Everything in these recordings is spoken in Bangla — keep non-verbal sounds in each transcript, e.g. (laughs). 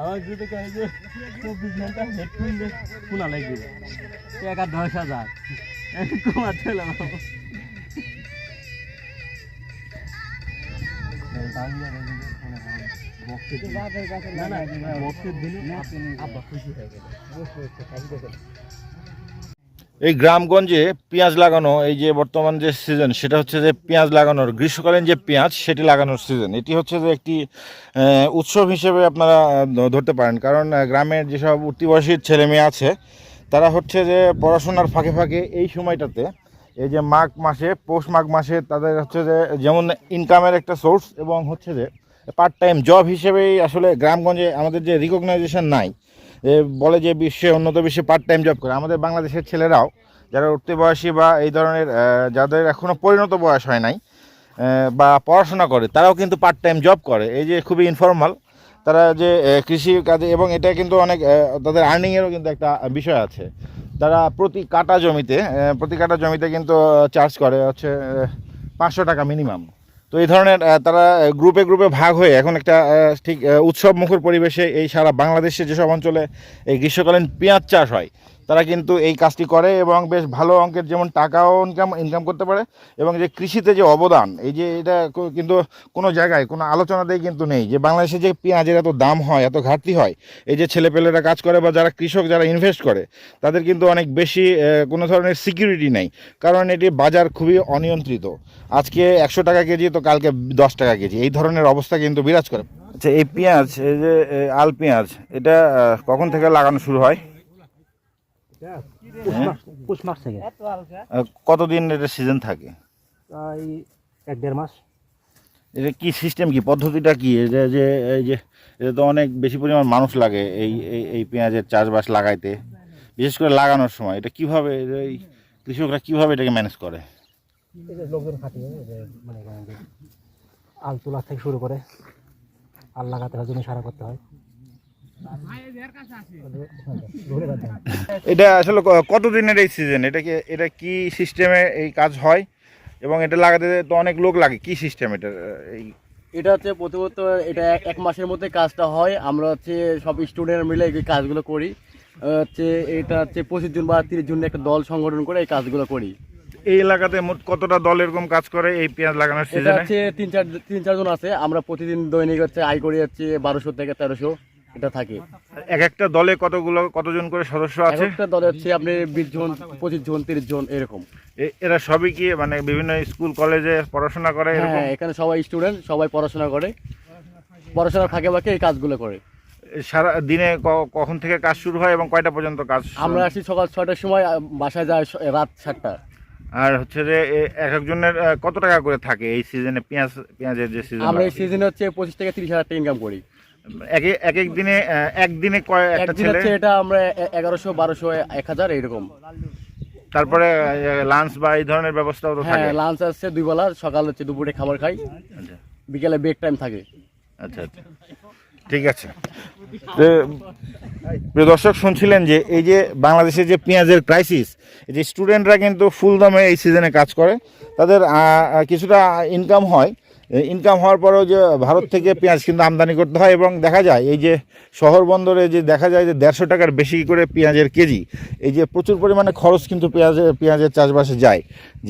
আমার যদি কয় যে চব্বিশ ঘণ্টা হেডফোন শোনা লাগবে? টাকা দশ হাজার। কমাতে বক্সের দিলে আব্বা খুশি হয়ে গেল। এই গ্রামগঞ্জে পেঁয়াজ লাগানো, এই যে বর্তমান যে সিজন সেটা হচ্ছে যে পেঁয়াজ লাগানোর, গ্রীষ্মকালীন যে পেঁয়াজ, সেটি লাগানোর সিজন এটি হচ্ছে যে একটি উৎসব হিসেবে আপনারা ধরতে পারেন। কারণ গ্রামের যেসব উঠতি ছেলে মেয়ে আছে, তারা হচ্ছে যে পড়াশোনার ফাঁকে ফাঁকে এই সময়টাতে, এই যে মাঘ মাসে, পৌষ মাঘ মাসে তাদের হচ্ছে যে যেমন ইনকামের একটা সোর্স এবং হচ্ছে যে পার্ট টাইম জব হিসেবেই আসলে গ্রামগঞ্জে আমাদের যে রিকগনাইজেশন নাই বলে যে বিশ্বে উন্নত বিশ্বে পার্ট টাইম জব করে। আমাদের বাংলাদেশের ছেলেরাও, যারা উঠতে বয়সী বা এই ধরনের যাদের এখনও পরিণত বয়স হয় নাই বা পড়াশোনা করে, তারাও কিন্তু পার্ট টাইম জব করে। এই যে খুবই ইনফর্মাল তারা যে কৃষি কাজে, এবং এটা কিন্তু অনেক তাদের আর্নিংয়েরও কিন্তু একটা বিষয় আছে। তারা প্রতি কাটা জমিতে প্রতি কাটা জমিতে কিন্তু চার্জ করে হচ্ছে পাঁচশো টাকা মিনিমাম তো এই ধরনের তারা গ্রুপে গ্রুপে ভাগ হয়ে এখন একটা ঠিক উৎসব মুখর পরিবেশে এই সারা বাংলাদেশে যেসব অঞ্চলে এই গ্রীষ্মকালীন পেঁয়াজ চাষ হয় তারা কিন্তু এই কাজটি করে এবং বেশ ভালো অঙ্কের যেমন টাকাও ইনকাম ইনকাম করতে পারে এবং যে কৃষিতে যে অবদান, এই যে এটা কিন্তু কোনো জায়গায়, কোনো আলোচনাতেই কিন্তু নেই যে বাংলাদেশে যে পেঁয়াজের এত দাম হয়, এত ঘাটতি হয়, এই যে ছেলেপেলেরা কাজ করে বা যারা কৃষক, যারা ইনভেস্ট করে, তাদের কিন্তু অনেক বেশি কোনো ধরনের সিকিউরিটি নেই। কারণ এটি বাজার খুবই অনিয়ন্ত্রিত। আজকে একশো টাকা কেজি, তো কালকে দশ টাকা কেজি। এই ধরনের অবস্থা কিন্তু বিরাজ করে। আচ্ছা এই পেঁয়াজ, এই যে আল পেঁয়াজ, এটা কখন থেকে লাগানো শুরু হয়? পুষ মাস থেকে। কতদিন এটা সিজন থাকে? প্রায় এক দেড় মাস। এটা কি সিস্টেম কি পদ্ধতিটা কি? এই যে এই যে এটা তো অনেক বেশি পরিমাণ মানুষ লাগে এই এই এই পেঁয়াজের চাষবাস লাগাইতে। বিশেষ করে লাগানোর সময়। এটা কীভাবে এই কৃষকরা কীভাবে এটাকে ম্যানেজ করে? লোকজন খাটিয়ে মানে আল তোলা থেকে শুরু করে। আল লাগাতে হয় জমি সারা করতে হয়। এটা আসলে কতদিনের এই সিজন এটা কি এটা কি সিস্টেমে এই কাজ হয়? এবং এটা লাগাতে তো অনেক লোক লাগে। কি সিস্টেম এটা? এই এটা হচ্ছে প্রথমত এটা এক- মাসের মধ্যে কাজটা হয়। আমরা হচ্ছে সব স্টুডেন্ট মিলে এই কাজগুলো করি। হচ্ছে এটা হচ্ছে পঁচিশ জুন বা তিরিশ জুন একটা দল সংগঠন করে এই কাজগুলো করি। এই এলাকাতে মোট কতটা দল এরকম কাজ করে এই পেঁয়াজ লাগানোর সিজনে হচ্ছে তিন চার তিন চারজন আছে। আমরা প্রতিদিন দৈনিক হচ্ছে আয় করি হচ্ছে বারোশো থেকে তেরোশো। এটা থাকে। এক একটা দলে কতগুলো কতজন করে সদস্য আছে? একটা দলে হচ্ছে আপনি বিশ জন পঁচিশ জন তিরিশ জন এরকম। এরা সবই কি মানে বিভিন্ন স্কুল কলেজে পড়াশোনা করে হ্যাঁ এখানে সবাই স্টুডেন্ট সবাই পড়াশোনা করে। পড়াশোনার ফাঁকে ফাঁকে এই কাজগুলো করে। সারা দিনে কখন থেকে কাজ শুরু হয় এবং কয়টা পর্যন্ত কাজ আমরা আসি সকাল ছয়টার সময় বাসায় যাই স- রাত সাতটা। আর হচ্ছে যে এক একজনের কত টাকা করে থাকে এই সিজনে পেঁয়াজ পেঁয়াজের যে সিজন আমরা এই সিজনে হচ্ছে পঁচিশ থেকে তিরিশ হাজার টাকা ইনকাম করি। এক এক এক দিনে একদিনে কয় একটা ছেলে? এটা আমরা এগারোশো বারোশো এক হাজার এইরকম তারপরে লাঞ্চ বা এই ধরনের ব্যবস্থাও তো হ্যাঁ থাকে। লাঞ্চ আসছে দুই বেলা সকাল হচ্ছে দুপুরে খাবার খাই। আচ্ছা। বিকেলে ব্রেক টাইম থাকে। আচ্ছা আচ্ছা। ঠিক আছে। প্রিয় দর্শক শুনছিলেন যে এই যে বাংলাদেশে যে পেঁয়াজের ক্রাইসিস এই যে স্টুডেন্টরা কিন্তু ফুল দামে এই সিজনে কাজ করে। তাদের কিছুটা ইনকাম হয়। ইনকাম হওয়ার পরেও যে ভারত থেকে পেঁয়াজ কিন্তু আমদানি করতে হয় এবং দেখা যায়, এই যে শহর বন্দরে যে দেখা যায় যে দেড়শো টাকার বেশি করে পেঁয়াজের কেজি, এই যে প্রচুর পরিমাণে খরচ কিন্তু পেঁয়াজের পেঁয়াজের চাষবাসে যায়।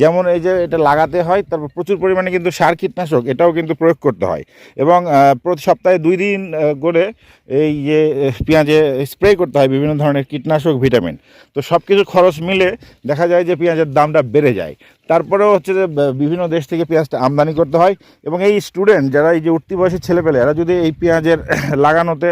যেমন এই যে এটা লাগাতে হয়, তারপর প্রচুর পরিমাণে কিন্তু সার কীটনাশক এটাও কিন্তু প্রয়োগ করতে হয়। এবং প্রতি সপ্তাহে দুই দিন করে এই যে পেঁয়াজে স্প্রে করতে হয় বিভিন্ন ধরনের কীটনাশক, ভিটামিন। তো সব কিছু খরচ মিলে দেখা যায় যে পেঁয়াজের দামটা বেড়ে যায়। তারপরেও হচ্ছে যে বিভিন্ন দেশ থেকে পেঁয়াজটা আমদানি করতে হয়। এবং এই স্টুডেন্ট যারা এই যে উঠতি বয়সী ছেলেপেলে, এরা যদি এই পেঁয়াজের (coughs) লাগানোতে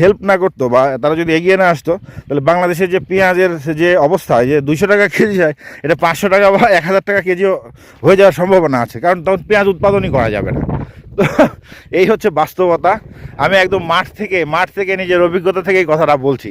হেল্প না করতো বা তারা যদি এগিয়ে না আসতো, তাহলে বাংলাদেশের যে পেঁয়াজের যে অবস্থা যে দুইশো টাকা কেজি হয়, এটা পাঁচশো টাকা বা এক হাজার টাকা কেজিও হয়ে যাওয়ার সম্ভাবনা আছে। কারণ তখন পেঁয়াজ উৎপাদনই করা যাবে না। তো (laughs) এই হচ্ছে বাস্তবতা। আমি একদম মাঠ থেকে মাঠ থেকে নিজের অভিজ্ঞতা থেকে এই কথাটা বলছি।